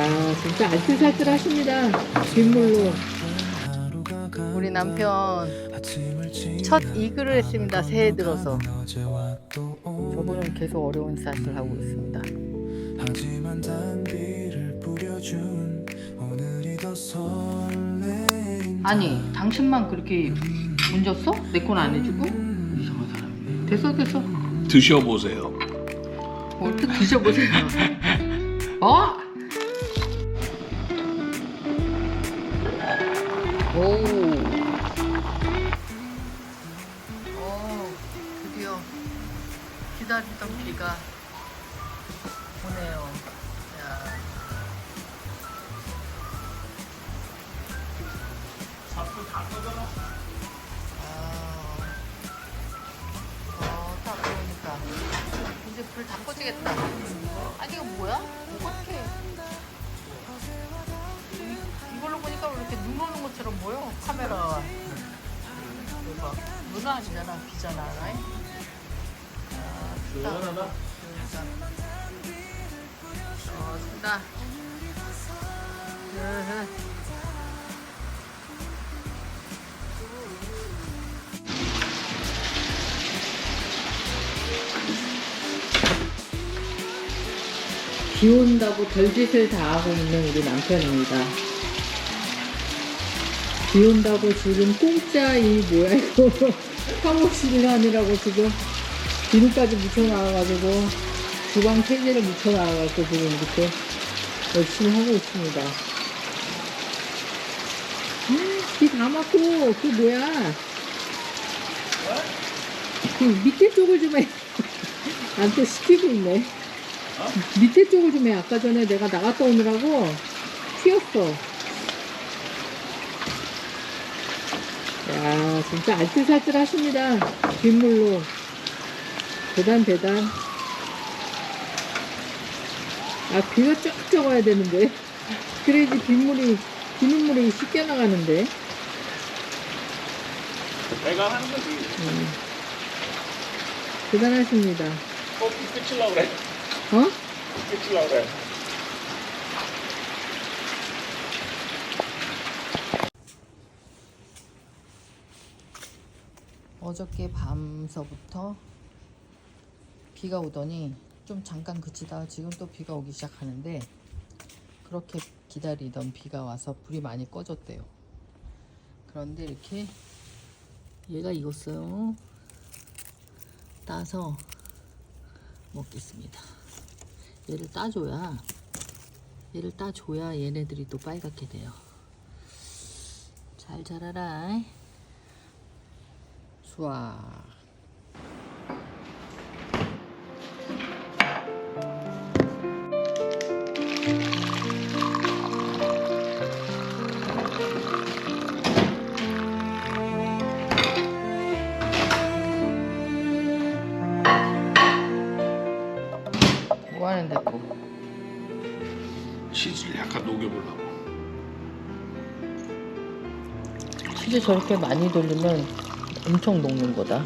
야, 진짜 알뜰살뜰하십니다. 빗물로. 우리 남편 첫 이글을 했습니다. 새해 들어서. 저분은 계속 어려운 쌀을 하고 있습니다. 하지만 단비를 뿌려준 오늘이 더 아니, 당신만 그렇게 문졌어? 내 건 안 해주고? 이상한 사람이네. 됐어, 됐어. 드셔보세요. 어떻게 드셔보세요. 어? 오. 오, 드디어 기다리던 비가 으흐. 비 온다고 별짓을 다 하고 있는 우리 남편입니다. 비 온다고 지금 공짜 이 뭐야 이거 사무실을 하느라고 지금 비누까지 묻혀놔가지고 주방 페이지를 묻혀놔가지고 지금 이렇게 열심히 하고 있습니다. 비다 맞고 그 뭐야 그 밑에 쪽을 좀 해. 나한테 시키고 있네. 밑에 쪽을 좀 해. 아까 전에 내가 나갔다 오느라고 튀었어. 야, 진짜 알뜰살뜰 하십니다. 빗물로. 대단, 대단. 아, 비가 쫙쫙 와야 되는데. 그래야지 빗물이, 비눗물이 쉽게 나가는데. 내가 하는 거지. 음. 대단하십니다. 어, 끝이려고 그래. 어? 끝이려고 그래. 어저께 밤서부터 비가 오더니 좀 잠깐 그치다가 지금 또 비가 오기 시작하는데 그렇게 기다리던 비가 와서 불이 많이 꺼졌대요. 그런데 이렇게 얘가 익었어요. 따서 먹겠습니다. 얘를 따줘야 얘를 따줘야 얘네들이 또 빨갛게 돼요. 잘 자라라. 좋아. 약간 녹여보려고. 치즈 저렇게 많이 돌리면 엄청 녹는 거다.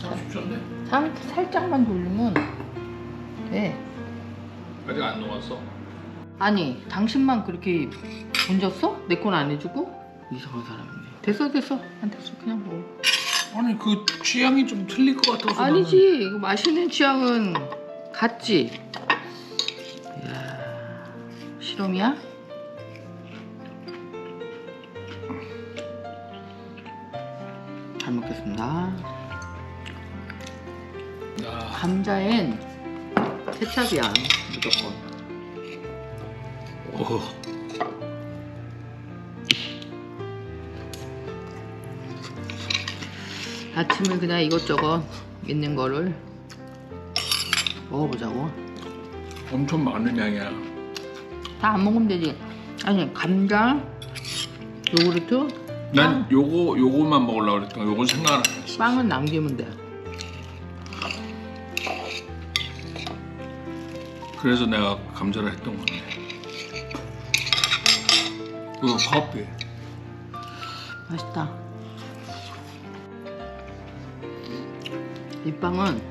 30초인데? 상 살짝만 돌리면 돼. 아직 안 녹았어. 아니, 당신만 그렇게 얹었어? 내 건 안 해주고? 이상한 사람이네. 됐어, 됐어. 안 됐어. 그냥 먹어. 아니 그 취향이 좀 틀릴 것 같아서. 아니지. 이거 맛있는 취향은 같지. 이야, 실험이야? 잘 먹겠습니다. 야, 감자엔 케찹이야, 무조건. 오, 아침을 그냥 이것저것 있는 거를 먹어보자고. 엄청 많은 양이야. 다 안 먹으면 되지. 아니, 감자, 요구르트, 난 요거 요거만 먹으려고 그랬던 거. 요건 생각 안 했어. 빵은 남기면 돼. 그래서 내가 감자를 했던 건데. 이거 커피. 맛있다. 이 빵은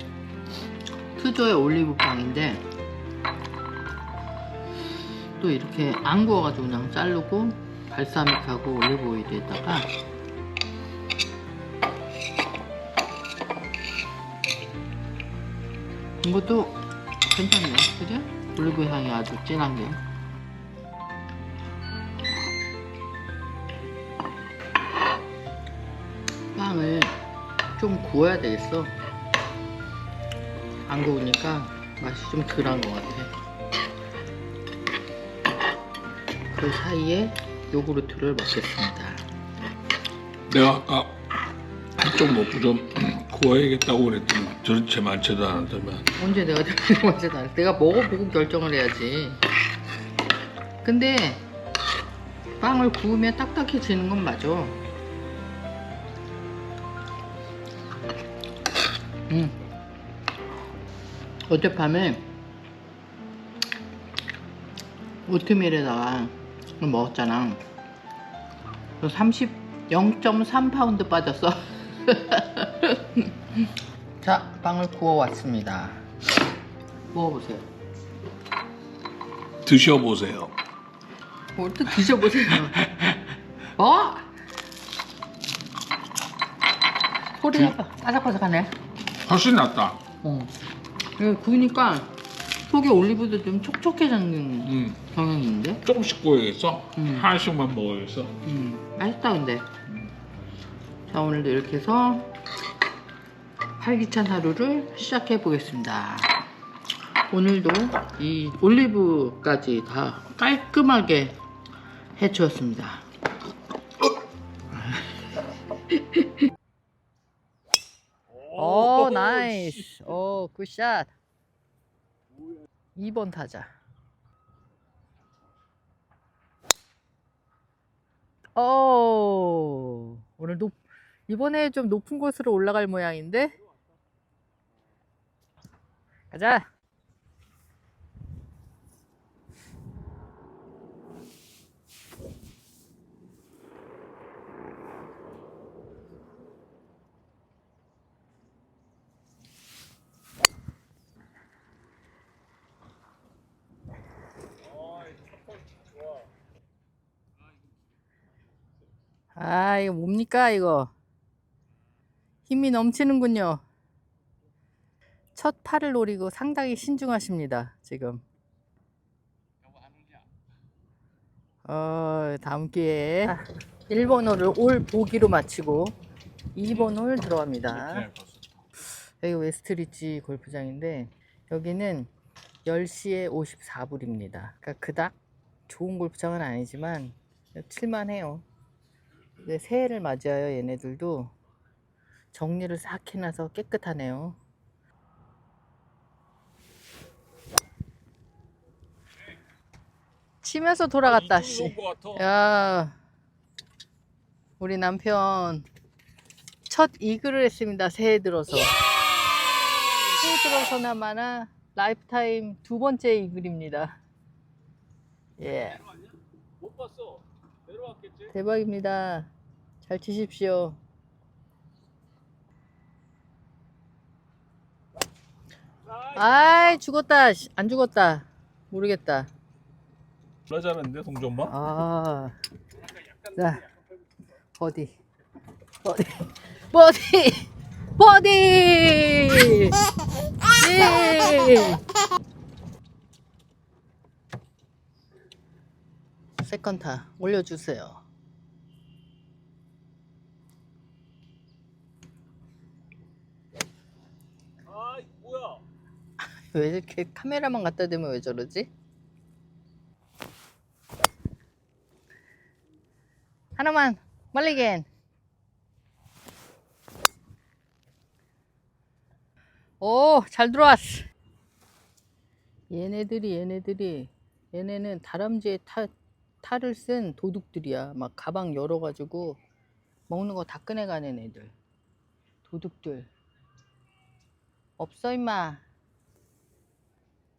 트조의 올리브 빵인데 이것도 이렇게 안 구워가지고 그냥 자르고 발사믹하고 올리브 오일에다가 이것도 괜찮네, 그죠? 올리브 향이 아주 진한 게. 빵을 좀 구워야 되겠어. 안 구우니까 맛이 좀 덜한 것 같아. 그 사이에 요구르트를 먹겠습니다. 내가 아까 한쪽 먹고 좀 구워야겠다고 그랬더니 저렇게 많지도 않았더만 언제 내가 들리는 언제 나 내가 먹어보고 결정을 해야지. 근데 빵을 구우면 딱딱해지는 건 맞아. 음. 어젯밤에 오트밀에다가 먹었잖아. 30, 0.3파운드 빠졌어. 자, 빵을 구워왔습니다. 먹어보세요. 드셔보세요 뭘 또 드셔보세요. 뭐? 소리가 바삭바삭하네. 훨씬 낫다 어. 이거 구우니까 속에 올리브도 좀 촉촉해지는 음, 경향이 있는데? 조금씩 구워야겠어 음. 하나씩만 먹어야겠어 음, 맛있다 근데. 자 오늘도 이렇게 해서 활기찬 하루를 시작해 보겠습니다. 오늘도 이 올리브까지 다 깔끔하게 해주었습니다. 오, 나이스. 오, 굿샷. 2번 타자. 오, 오늘 높, 이번에 좀 높은 곳으로 올라갈 모양인데? 가자. 아, 이거 뭡니까, 이거? 힘이 넘치는군요. 첫 팔을 노리고 상당히 신중하십니다, 지금. 어, 다음 기회에 1번 홀을 올 보기로 마치고 2번 홀 들어갑니다. 여기 웨스트리지 골프장인데 여기는 10시에 54불입니다. 그러니까 그닥 좋은 골프장은 아니지만 칠만해요. 이제 새해를 맞이하여 얘네들도 정리를 싹 해놔서 깨끗하네요. 치면서 돌아갔다, 씨. 야, 우리 남편 첫 이글을 했습니다. 새해 들어서. 새해 들어서나마나 라이프타임 두 번째 이글입니다. 예. 못 봤어 내려왔겠지? 대박입니다. 잘 치십시오. 아이 죽었다. 씨, 안 죽었다. 모르겠다. 불러자는데 동전만? 아, 자, 버디, 버디, 버디, 버디. 예. 세컨 타 올려주세요. 아 뭐야 왜 이렇게 카메라만 갖다 대면 왜 저러지? 하나만 말리겐. 오잘 들어왔어. 얘네들이 얘네들이. 얘네는 다람쥐에 타, 탈을 쓴 도둑들이야. 막 가방 열어가지고 먹는 거 다 꺼내가는 애들. 도둑들. 없어 임마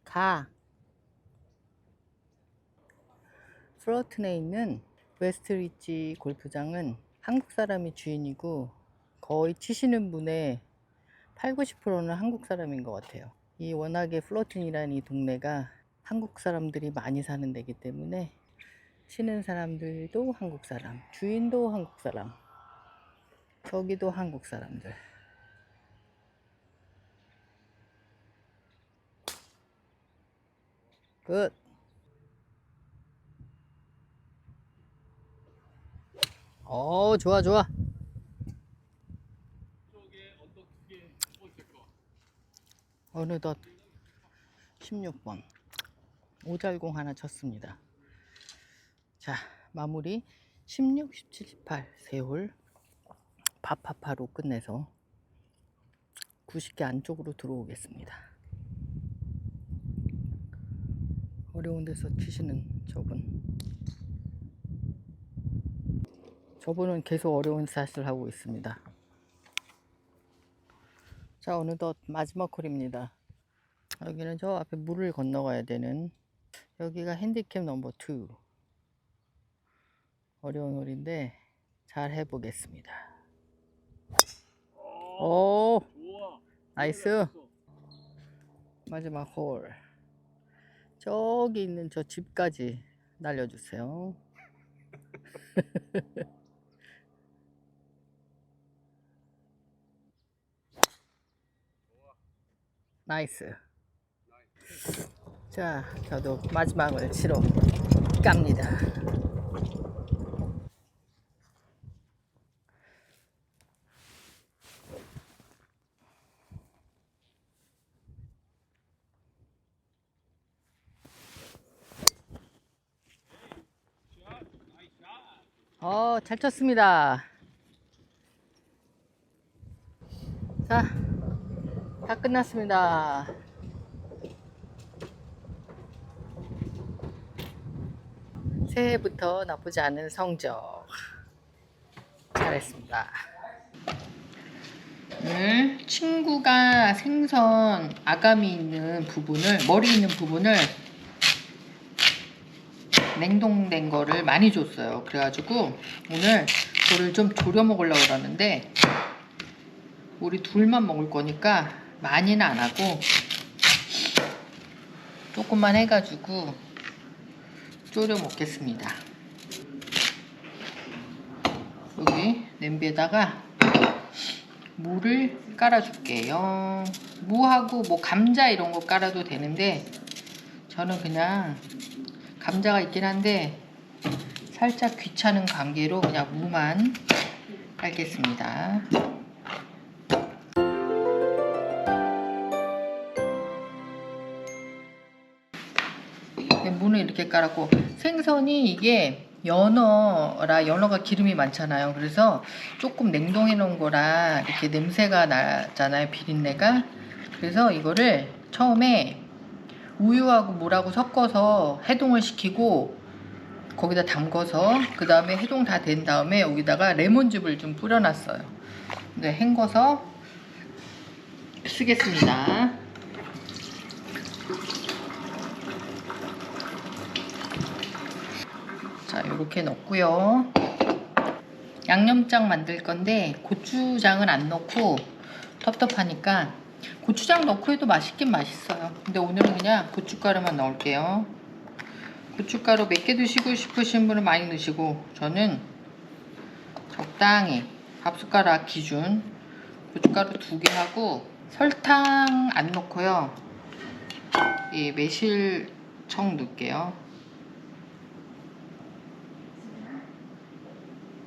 가. 플러튼에 있는 웨스트리지 골프장은 한국 사람이 주인이고 거의 치시는 분의 8, 90%는 한국 사람인 것 같아요. 이 워낙에 플러튼이라는 이 동네가 한국 사람들이 많이 사는 데기 때문에 쉬는 사람들도 한국 사람, 주인도 한국 사람, 저기도 한국 사람들. 끝. 어, 좋아, 좋아. 어느덧 16번 오잘공 하나 쳤습니다. 자, 마무리 16, 17, 18 세홀 파파파로 끝내서 90개 안쪽으로 들어오겠습니다. 어려운 데서 치시는 저분. 저분은 계속 어려운 샷을 하고 있습니다. 자, 어느덧 마지막 홀입니다. 여기는 저 앞에 물을 건너가야 되는 여기가 핸디캡 넘버 2. 어려운 홀인데 잘 해보겠습니다. 오, 나이스. 마지막 홀. 저기 있는 저 집까지 날려주세요. 나이스. 자, 저도 마지막을 치러 갑니다. 어, 잘 쳤습니다. 자, 다 끝났습니다. 새해부터 나쁘지 않은 성적. 잘했습니다. 오늘 친구가 생선 아가미 있는 부분을, 머리 있는 부분을 냉동된 거를 많이 줬어요. 그래가지고 오늘 그거를 좀 졸여 먹으려고 그러는데 우리 둘만 먹을 거니까 많이는 안 하고 조금만 해가지고 졸여 먹겠습니다. 여기 냄비에다가 무를 깔아줄게요. 무하고 뭐 감자 이런 거 깔아도 되는데 저는 그냥 감자가 있긴 한데 살짝 귀찮은 관계로 그냥 무만 깔겠습니다. 네, 무는 이렇게 깔았고 생선이 이게 연어라 연어가 기름이 많잖아요. 그래서 조금 냉동해 놓은 거라 이렇게 냄새가 나잖아요. 비린내가. 그래서 이거를 처음에 우유하고 물하고 섞어서 해동을 시키고 거기다 담궈서 그 다음에 해동 다 된 다음에 여기다가 레몬즙을 좀 뿌려놨어요. 네, 헹궈서 쓰겠습니다. 자, 이렇게 넣고요. 양념장 만들 건데 고추장은 안 넣고 텁텁하니까 고추장 넣고 해도 맛있긴 맛있어요. 근데 오늘은 그냥 고춧가루만 넣을게요. 고춧가루 몇 개 드시고 싶으신 분은 많이 넣으시고 저는 적당히 밥 숟가락 기준 고춧가루 두 개 하고 설탕 안 넣고요. 이 매실청 넣을게요.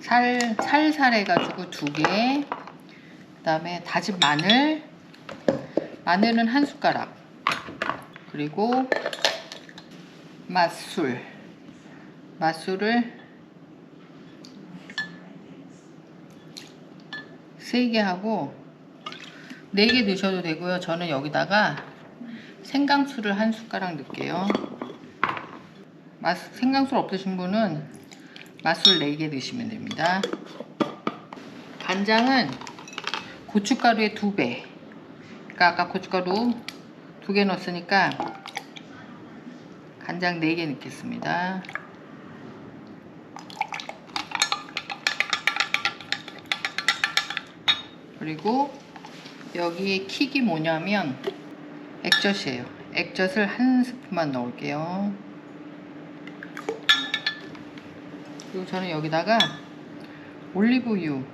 살, 살살 해가지고 두 개. 그 다음에 다진 마늘. 마늘은 한 숟가락. 그리고 맛술. 맛술을 세 개 하고 네 개 넣으셔도 되고요. 저는 여기다가 생강술을 한 숟가락 넣을게요. 맛, 생강술 없으신 분은 맛술 4개 넣으시면 됩니다. 간장은 고춧가루의 2배. 그러니까 아까 고춧가루 2개 넣었으니까 간장 4개 넣겠습니다. 그리고 여기에 킥이 뭐냐면 액젓이에요. 액젓을 한 스푼만 넣을게요. 그리고 저는 여기다가 올리브유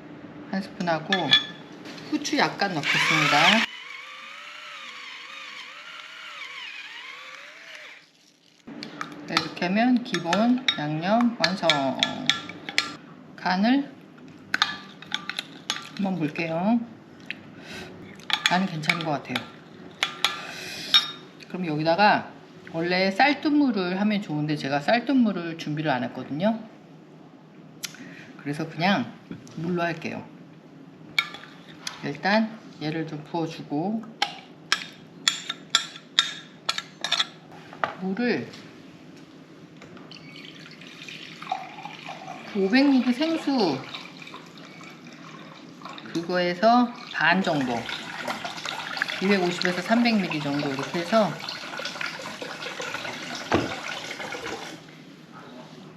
한 스푼하고 후추 약간 넣겠습니다. 하면 기본 양념 완성. 간을 한번 볼게요. 간은 괜찮은 것 같아요. 그럼 여기다가 원래 쌀뜨물을 하면 좋은데 제가 쌀뜨물을 준비를 안 했거든요. 그래서 그냥 물로 할게요. 일단 얘를 좀 부어주고 물을 500ml 생수. 그거에서 반 정도. 250에서 300ml 정도 이렇게 해서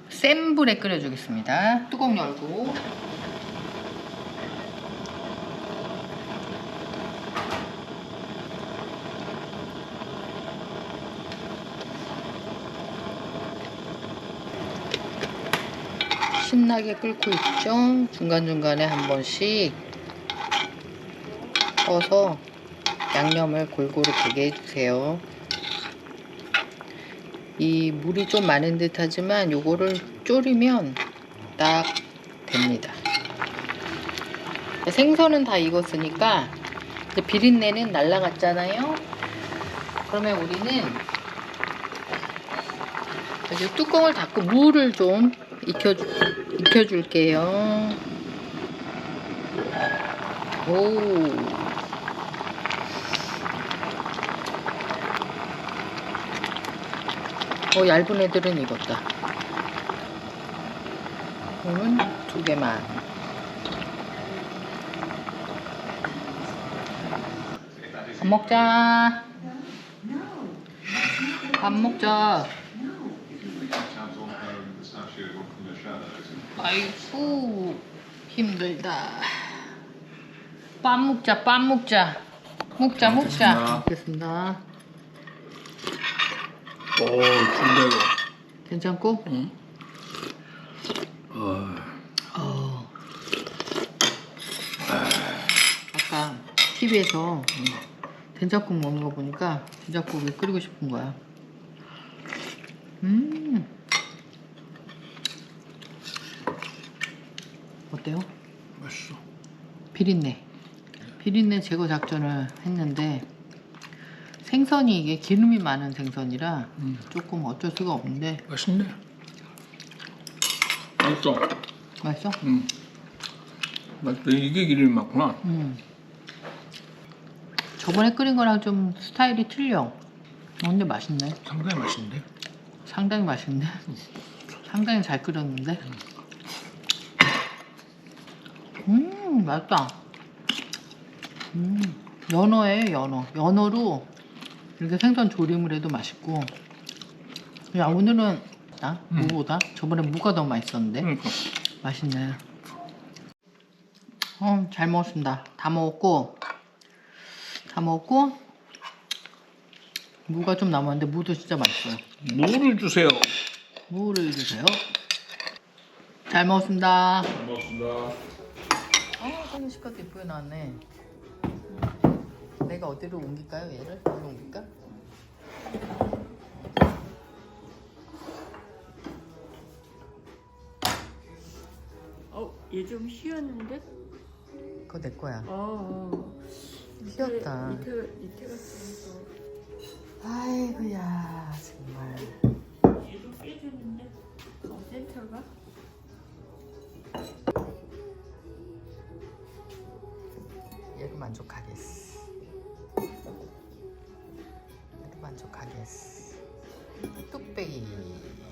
센 불에 끓여주겠습니다. 뚜껑 열고 신나게 끓고 있죠. 중간중간에 한 번씩 떠서 양념을 골고루 되게 해주세요. 이 물이 좀 많은 듯 하지만 요거를 졸이면 딱 됩니다. 생선은 다 익었으니까 이제 비린내는 날라갔잖아요. 그러면 우리는 여기 뚜껑을 닫고 물을 좀 익혀, 익혀줄게요. 오. 어, 얇은 애들은 익었다. 그러면 두 개만. 밥 먹자. 밥 먹자. 아이고 힘들다. 밥 먹자, 밥 먹자. 먹자, 먹자. 먹겠습니다. 먹겠습니다. 오 준다 이거. 괜찮고? 응. 어, 어. 아까 TV에서 된장국 먹는 거 보니까 된장국을 끓이고 싶은 거야. 음. 어때요? 맛있어. 비린내. 비린내 제거 작전을 했는데 생선이 이게 기름이 많은 생선이라 음. 조금 어쩔 수가 없는데 맛있네. 맛있어. 맛있어? 음. 맛있어. 이게 기름이 많구나. 음. 저번에 끓인 거랑 좀 스타일이 틀려. 어, 근데 맛있네. 상당히 맛있는데. 상당히 맛있네. 상당히 잘 끓였는데. 음, 맛있다. 음, 연어예요, 연어. 연어로 이렇게 생선 조림을 해도 맛있고. 야, 오늘은 나 음. 무보다 저번에 무가 더 맛있었는데. 그러니까. 맛있네. 어, 잘 먹었습니다. 다 먹었고, 다 먹었고, 무가 좀 남았는데 무도 진짜 맛있어요. 무를 주세요. 무를 주세요. 잘 먹었습니다. 잘 먹었습니다. 어, 생일 식가도 예쁘게 나왔네. 내가 어디로 옮길까요, 얘를? 어디로 옮길까? 어, 얘 좀 쉬었는데? 그거 내 거야. 어, 어. 쉬었다. 밑에, 밑에 갔으면서 아이고야, 정말. 얘도 깨졌는데? 어, 센터가? 만족하겠어. 얘도 만족하겠어. 뚝배기.